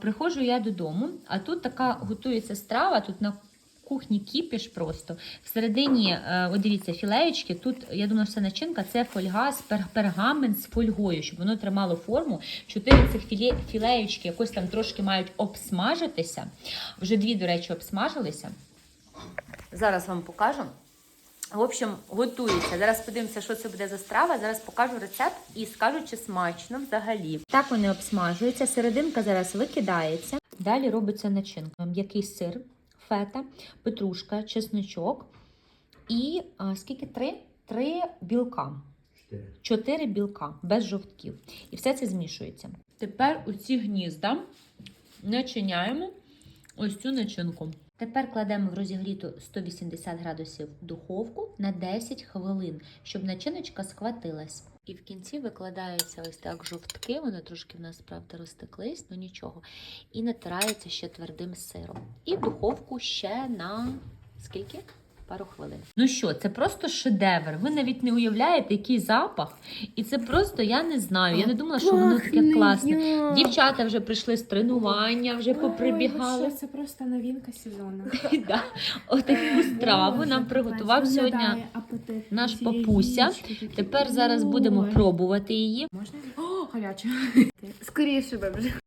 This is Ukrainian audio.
Приходжу я додому, а тут така готується страва, тут на кухні кіпіш просто. Всередині, е, от дивіться, філеєчки, тут, я думаю, вся начинка це фольга з пер- пергамент з фольгою, щоб воно тримало форму. Чотири цих філе, філеєчки якось там трошки мають обсмажитися. Вже дві, до речі, обсмажилися. Зараз вам покажу. В общем, готується. Зараз подивимося, що це буде за страва. Зараз покажу рецепт і скажу, чи смачно взагалі. Так вони обсмажуються. Серединка зараз викидається. Далі робиться начинка. М'який сир, фета, петрушка, чесничок і а, скільки три? Три білка. Чотири білка без жовтків. І все це змішується. Тепер у ці гнізда начиняємо ось цю начинку. Тепер кладемо в розігріту 180 градусів духовку на 10 хвилин, щоб начиночка схватилась. І в кінці викладаються ось так жовтки, вони трошки в нас, правда, розтеклись, ну нічого. І натирається ще твердим сиром. І духовку ще на скільки? Пару хвилин. Ну що, це просто шедевр. Ви навіть не уявляєте, який запах. І це просто я не знаю. Я не думала, що воно таке класне. Дівчата вже прийшли з тренування, вже поприбігали. Це просто новинка сезону. Отаку страву нам приготував сьогодні наш папуся. Тепер зараз будемо пробувати її. Можна? О, гаряче. Скоріше би вже.